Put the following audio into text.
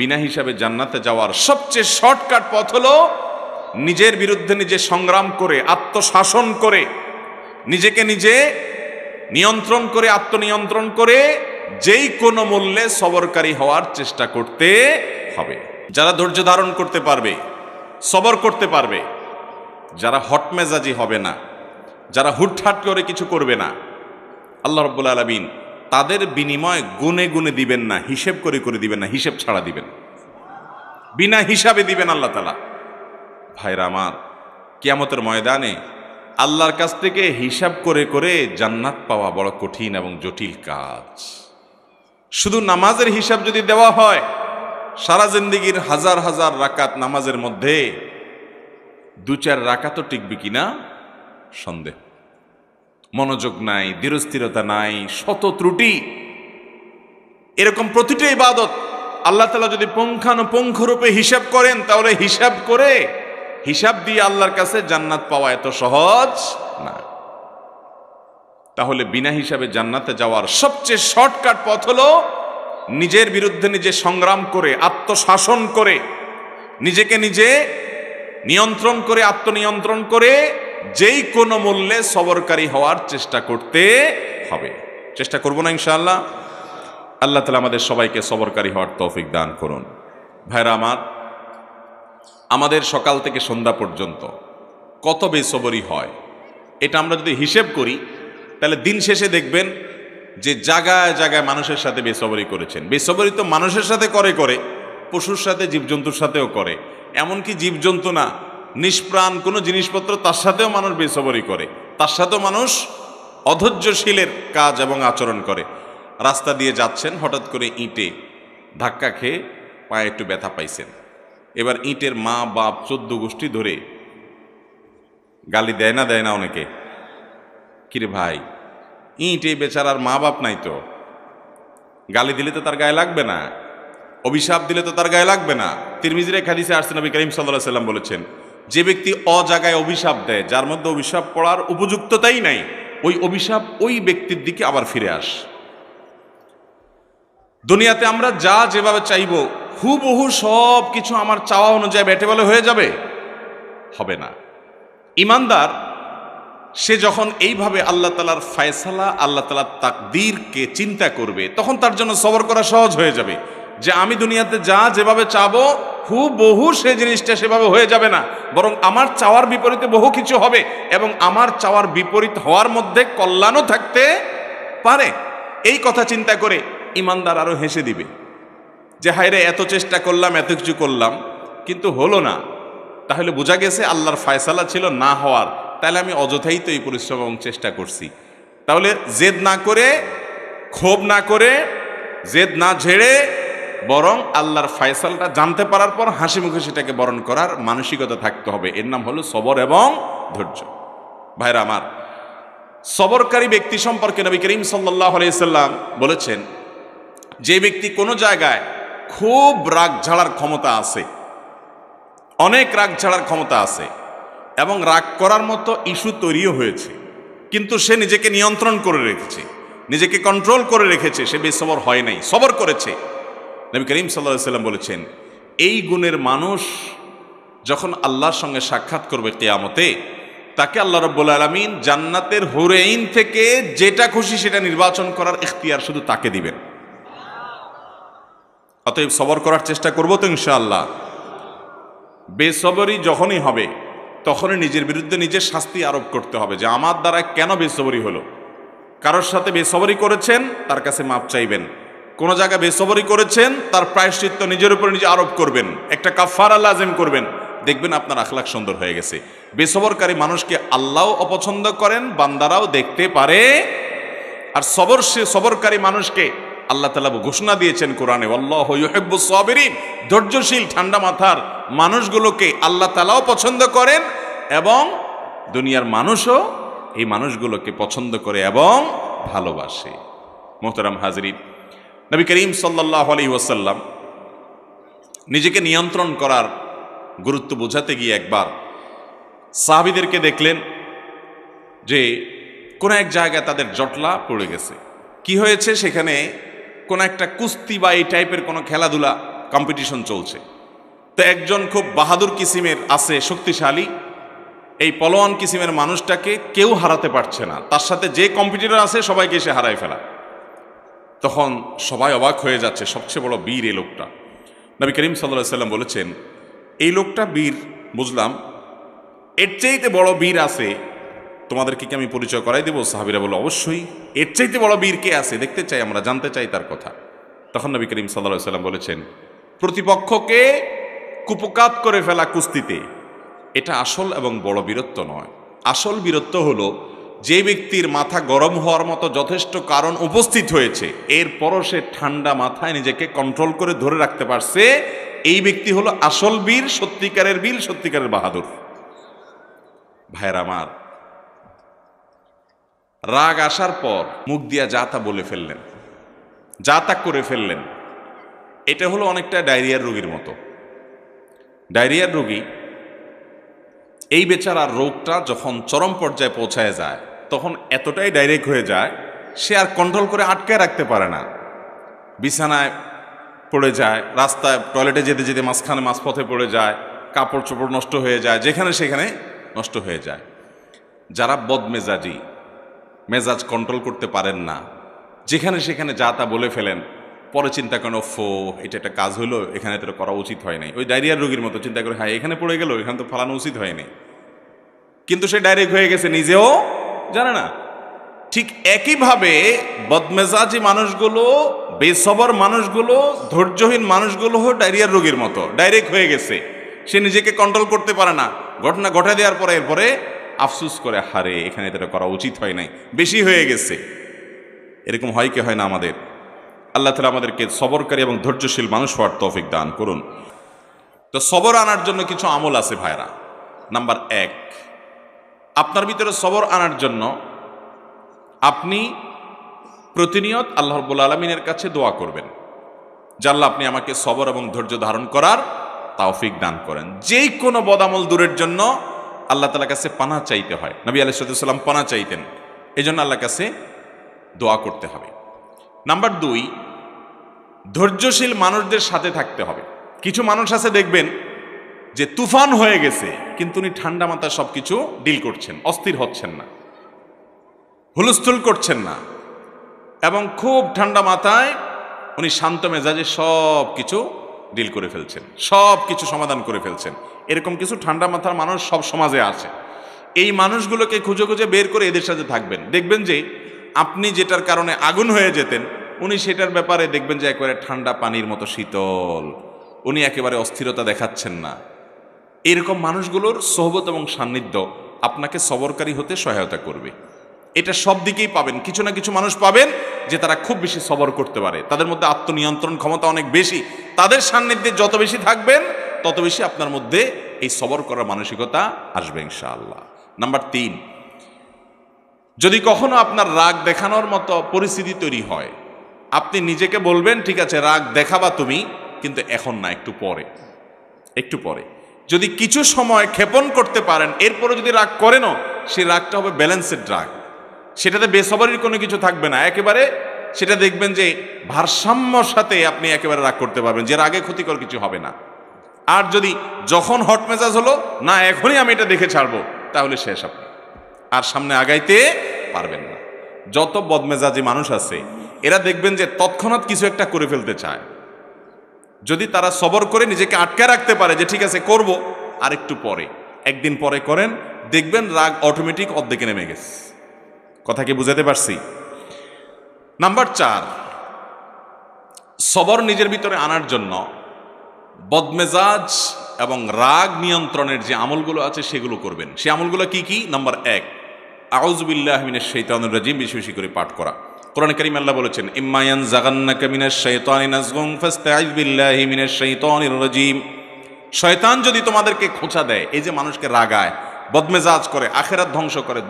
বিনা হিসাবে জান্নাতে যাওয়ার সবচেয়ে শর্টকাট পথ হলো নিজের বিরুদ্ধে নিজে সংগ্রাম করে, আত্মশাসন করে, নিজেকে নিজে নিয়ন্ত্রণ করে, আত্মনিয়ন্ত্রণ করে যেই কোনো মূল্যে সবরকারী হওয়ার চেষ্টা করতে হবে। যারা ধৈর্য ধারণ করতে পারবে, সবর করতে পারবে। যারা হটমেজাজি হবে না, যারা হুটহাট করে কিছু করবে না, আল্লাহ রব্বুল আলমিন তাদের বিনিময় গুনে গুনে দিবেন না, হিসেব করে করে দিবেন না, হিসেব ছাড়া দিবেন। বিনা হিসাবে দিবেন আল্লাহ তালা ভাইরা আমার, কিয়ামতের ময়দানে আল্লাহর কাছ থেকে হিসাব করে করে জান্নাত পাওয়া বড় কঠিন এবং জটিল কাজ। শুধু নামাজের হিসাব যদি দেওয়া হয়, সারা জিন্দিগির হাজার হাজার রাকাত নামাজের মধ্যে দু চার রাকাতও টিকবে কিনা? সন্দেহ। মনোযোগ নাই দৃঢ়স্থিরতা নাই, শত ত্রুটি। এরকম প্রতিটি ইবাদত আল্লাহ তালা যদি পুঙ্খানুপুঙ্খরূপে হিসাব করেন, তাহলে হিসাব করে হিসাব দিয়ে আল্লাহর কাছে জান্নাত পাওয়া এত সহজ না। তাহলে বিনা হিসাবে জান্নাতে যাওয়ার সবচেয়ে শর্টকাট পথ হলো নিজের বিরুদ্ধে নিজে সংগ্রাম করে, আত্মশাসন করে, নিজেকে নিজে নিয়ন্ত্রণ করে, আত্মনিয়ন্ত্রণ করে যেই কোনো মূল্যে সবরকারী হওয়ার চেষ্টা করতে হবে। চেষ্টা করব না ইনশাআল্লাহ। আল্লাহ তালা আমাদের সবাইকে সবরকারী হওয়ার তৌফিক দান করুন। ভাইরা আমার, আমাদের সকাল থেকে সন্ধ্যা পর্যন্ত কত বেসবরি হয়, এটা আমরা যদি হিসেব করি, তাহলে দিন শেষে দেখবেন যে জায়গায় জায়গায় মানুষের সাথে বেসবরি করেছেন। বেসবরি তো মানুষের সাথে করে করে, পশুর সাথে, জীবজন্তুর সাথেও করে। এমনকি জীবজন্তু না নিষ্প্রাণ কোনো জিনিসপত্র তার সাথেও মানুষ বেসবরি করে। তার সাথেও মানুষ অধৈর্যশীলের কাজ এবং আচরণ করে। রাস্তা দিয়ে যাচ্ছেন, হঠাৎ করে ইঁটে ধাক্কা খেয়ে পায়ে একটু ব্যথা পাইছেন। এবার ইঁটের মা, বাপ, চোদ্দ গোষ্ঠী ধরে গালি দেয় না দেয় না অনেকে। কিরে ভাই, ইঁট বেচারার মা বাপ নাই তো? গালি দিলে তো তার গায়ে লাগবে না। অভিশাপ দিলে তো তার গায়ে লাগবে না। তিরমিজির খাদিসে আসছে নবী করিম সাল্লাহ সাল্লাম বলেছেন যে ব্যক্তি অজাগায় অভিশাপ দেয়, যার মধ্যে অভিশাপ পড়ার উপযুক্ততাই নাই, ওই অভিশাপ ওই ব্যক্তির দিকে আবার ফিরে আস। দুনিয়াতে আমরা যা যেভাবে চাইব, হুবহু সব কিছু আমার চাওয়া অনুযায়ী ব্যাটে বলে হয়ে যাবে? হবে না। ইমানদার, সে যখন এইভাবে আল্লাহ তালার ফায়সালা, আল্লাহ তালার তাকদীরকে চিন্তা করবে, তখন তার জন্য সবর করা সহজ হয়ে যাবে। যে আমি দুনিয়াতে যা যেভাবে চাবো হু বহু সে জিনিসটা সেভাবে হয়ে যাবে না। বরং আমার চাওয়ার বিপরীতে বহু কিছু হবে এবং আমার চাওয়ার বিপরীত হওয়ার মধ্যে কল্যাণও থাকতে পারে। এই কথা চিন্তা করে ইমানদার আরও হেসে দিবে। যে হায়রে, এত চেষ্টা করলাম, এত কিছু করলাম, কিন্তু হলো না। তাহলে বোঝা গেছে আল্লাহর ফায়সালা ছিল না হওয়ার। তাহলে আমি অযথাই তো এই পরিশ্রম এবং চেষ্টা করছি। তাহলে জেদ না করে, ক্ষোভ না করে, জেদ না ঝেড়ে বরং আল্লাহর ফায়সালটা জানতে পারার পর হাসি মুখে সেটাকে বরণ করার মানসিকতা থাকতে হবে। এর নাম হলো সবর এবং ধৈর্য। ভাইরা আমার, সবরকারী ব্যক্তি সম্পর্কে নবী করিম সাল্লাহ আলাইসাল্লাম বলেছেন, যে ব্যক্তি কোনো জায়গায় খুব রাগ ঝাড়ার ক্ষমতা আছে, অনেক রাগ ঝাড়ার ক্ষমতা আছে এবং রাগ করার মতো ইস্যু তৈরিও হয়েছে, কিন্তু সে নিজেকে নিয়ন্ত্রণ করে রেখেছে, নিজেকে কন্ট্রোল করে রেখেছে, সে বেসবর হয় নাই, সবর করেছে। নবী করিম সাল্লাহ সাল্লাম বলেছেন, এই গুণের মানুষ যখন আল্লাহর সঙ্গে সাক্ষাৎ করবে কেয়ামতে, তাকে আল্লাহ রব্বুল আলমিন জান্নাতের হুরেইন থেকে যেটা খুশি সেটা নির্বাচন করার ইখতিয়ার শুধু তাকে দিবেন। অতএব সবর করার চেষ্টা করব তো ইনশাআল্লাহ। বেসবরি যখনই হবে, তখনই নিজের বিরুদ্ধে নিজের শাস্তি আরোপ করতে হবে যে আমার দ্বারা কেন বেসবরি হলো। কারোর সাথে বেসবরি করেছেন, তার কাছে মাপ চাইবেন। কোনো জায়গায় বেসবরি করেছেন, তার প্রায়শ্চিত্ত নিজের উপরে নিজে আরোপ করবেন। একটা কাফার লাজেম করবেন। দেখবেন আপনার আখলাখ সুন্দর হয়ে গেছে। বেসবরকারী মানুষকে আল্লাহও অপছন্দ করেন, বান্দারাও দেখতে পারে। আর সবর সে সবরকারী মানুষকে আল্লাহ তালা ঘোষণা দিয়েছেন কোরআনে আল্লাহ সবেরিন। ধৈর্যশীল, ঠান্ডা মাথার মানুষগুলোকে আল্লাহ তালাও পছন্দ করেন এবং দুনিয়ার মানুষও এই মানুষগুলোকে পছন্দ করে এবং ভালোবাসে। মোহতারাম হাজরিন নবী করিম সাল্লাহ আলী ওয়াসাল্লাম নিজেকে নিয়ন্ত্রণ করার গুরুত্ব বোঝাতে গিয়ে একবার সাহাবিদেরকে দেখলেন যে কোনো এক জায়গায় তাদের জটলা পড়ে গেছে। কি হয়েছে? সেখানে কোনো একটা কুস্তি বা এই টাইপের কোনো খেলাধুলা কম্পিটিশন চলছে। তো একজন খুব বাহাদুর কিসিমের আছে, শক্তিশালী, এই পলোয়ান কিসিমের মানুষটাকে কেউ হারাতে পারছে না। তার সাথে যে কম্পিটিটর আছে, সবাইকে এসে হারায় ফেলা। তখন সবাই অবাক হয়ে যাচ্ছে, সবচেয়ে বড় বীর এই লোকটা। নবী করিম সাল্লাহ সাল্লাম বলেছেন, এই লোকটা বীর, বুঝলাম, এর চাইতে বড় বীর আছে, তোমাদেরকে কি আমি পরিচয় করাই দেবো? সাহাবিরা বলো অবশ্যই, এর চাইতে বড় বীর কে আছে? দেখতে চাই আমরা, জানতে চাই তার কথা। তখন নবী করিম সাল্লাহ সাল্লাম বলেছেন, প্রতিপক্ষকে কুপকাত করে ফেলা কুস্তিতে, এটা আসল এবং বড় বীরত্ব নয়। আসল বীরত্ব হলো যে ব্যক্তির মাথা গরম হওয়ার মতো যথেষ্ট কারণ উপস্থিত হয়েছে এরপরও সে ঠান্ডা মাথায় নিজেকে কন্ট্রোল করে ধরে রাখতে পারছে। এই ব্যক্তি হলো আসল বীর, সত্যিকারের বীর, সত্যিকারের বাহাদুর। ভাইয়ের আমার, রাগ আসার পর মুখ দিয়া যা তা বলে ফেললেন, যা তা করে ফেললেন। এটা হলো অনেকটা ডায়রিয়ার রোগীর মতো। ডায়রিয়ার রোগী, এই বেচারার রোগটা যখন চরম পর্যায়ে পৌঁছায় যায় তখন এতটাই ডাইরেক্ট হয়ে যায়, সে আর কন্ট্রোল করে আটকায় রাখতে পারে না। বিছানায় পড়ে যায়, রাস্তায় টয়লেটে যেতে যেতে মাঝখানে মাঝপথে পড়ে যায়, কাপড় চোপড় নষ্ট হয়ে যায়, যেখানে সেখানে নষ্ট হয়ে যায়। যারা বদমেজাজি, মেজাজ কন্ট্রোল করতে পারেন না, যেখানে সেখানে যা তা বলে ফেলেন, পরে চিন্তা করেন ফো এটা একটা কাজ হলো, এখানে তো করা উচিত হয় নাই। ওই ডায়রিয়ার রোগীর মতো চিন্তা করে হ্যাঁ এখানে পড়ে গেল, এখানে তো ফালানো উচিত হয়নি। কিন্তু সে ডাইরেক্ট হয়ে গেছে নিজেও জানে না? ঠিক একইভাবে বদমেজাজি মানুষগুলো, বেসবর মানুষগুলো, ধৈর্যহীন মানুষগুলো ডায়রিয়ার রোগীর মতো, ডাইরেক্ট হয়ে গেছে। সে নিজেকে কন্ট্রোল করতে পারে না। ঘটনা ঘটে দেওয়ার পরে এরপরে আফসুস করে, হারে, এখানে এটা করা উচিত হয় নাই। বেশি হয়ে গেছে। এরকম হয় কি হয় না আমাদের? আল্লাহ তালা আমাদেরকে সবরকারী এবং ধৈর্যশীল মানুষ হওয়ার তৌফিক দান করুন। তো সবর আনার জন্য কিছু আমল আছে ভাইরা নাম্বার এক আপনার ভিতরে সবর আনার জন্য আপনি প্রতিনিয়ত আল্লাহ রব্বুল আলমিনের কাছে দোয়া করবেন। জানলা আপনি আমাকে সবর এবং ধৈর্য ধারণ করার তাওফিক দান করেন। যেই কোনো বদামল দূরের জন্য আল্লাহ তালার কাছে পানা চাইতে হয়। নবী আলাইসাল্লাম পানা চাইতেন। এই জন্য আল্লাহর কাছে দোয়া করতে হবে। নাম্বার দুই, ধৈর্যশীল মানুষদের সাথে থাকতে হবে। কিছু মানুষ আছে দেখবেন যে তুফান হয়ে গেছে, কিন্তু উনি ঠান্ডা মাথায় সব কিছু ডিল করছেন, অস্থির হচ্ছেন না। হুলস্থুল করছেন না। এবং খুব ঠান্ডা মাথায় উনি শান্ত মেজাজে সব কিছু ডিল করে ফেলছেন সব কিছু সমাধান করে ফেলছেন। এরকম কিছু ঠান্ডা মাথার মানুষ সব সমাজে আছে। এই মানুষগুলোকে খুঁজে খুঁজে বের করে এদের সাথে থাকবেন। দেখবেন যে আপনি যেটার কারণে আগুন হয়ে যেতেন, উনি সেটার ব্যাপারে দেখবেন যে একেবারে ঠান্ডা পানির মতো শীতল। উনি একেবারে অস্থিরতা দেখাচ্ছেন না। এরকম মানুষগুলোর সহবত এবং সান্নিধ্য আপনাকে সবরকারী হতে সহায়তা করবে। এটা সব দিকেই পাবেন। কিছু না কিছু মানুষ পাবেন যে তারা খুব বেশি সবর করতে পারে। তাদের মধ্যে আত্মনিয়ন্ত্রণ ক্ষমতা অনেক বেশি। তাদের সান্নিধ্যে যত বেশি থাকবেন, তত বেশি আপনার মধ্যে এই সবর করার মানসিকতা আসবে ইনশাআল্লাহ। নাম্বার তিন, যদি কখনো আপনার রাগ দেখানোর মতো পরিস্থিতি তৈরি হয়, আপনি নিজেকে বলবেন, ঠিক আছে, রাগ দেখাবা তুমি, কিন্তু এখন না, একটু পরে। একটু পরে। যদি কিছু সময় ক্ষেপণ করতে পারেন এরপরে যদি রাগ করেনও, সেই রাগটা হবে ব্যালেন্সের রাগ। সেটাতে বেসবারির কোনো কিছু থাকবে না। একেবারে সেটা দেখবেন যে ভারসাম্যর সাথে আপনি একেবারে রাগ করতে পারবেন যে রাগে ক্ষতিকর কিছু হবে না। আর যদি যখন হট মেজাজ হলো, না, এখনই আমি এটা দেখে ছাড়বো তাহলে শেষ আপনি। আর সামনে আগাইতে পারবেন না। যত বদমেজাজি মানুষ আছে, এরা দেখবেন যে তৎক্ষণাৎ কিছু একটা করে ফেলতে চায়। যদি তারা সবর করে নিজেকে আটকে রাখতে পারে যে ঠিক আছে, করব। আর একটু পরে, একদিন পরে করেন, দেখবেন রাগ অটোমেটিক অর্ধেকে নেমে গেছে। কথা কি বুঝাতে পারছি? নাম্বার চার, সবর নিজের ভিতরে আনার জন্য বদমেজাজ এবং রাগ নিয়ন্ত্রণের যে আমলগুলো আছে সেগুলো করবেন। সে আমলগুলো কি কি? নাম্বার এক আউজবিল্লাহ মিনের শৈতানুর রাজিম, বেশি বেশি করে পাঠ করা। কোরআন করিম আল্লাহ বলেছেন ইম্মায়ান জাগান্নাকা মিনাশ শাইতানি নাজগুম ফাস্তাইজ বিল্লাহি মিনাশ শাইতানির রাজিম। শয়তান যদি তোমাদেরকে খোঁচা দেয়, এই যে মানুষকে রাগায়, বদমেজাজ করে, আখেরাত ধ্বংস করে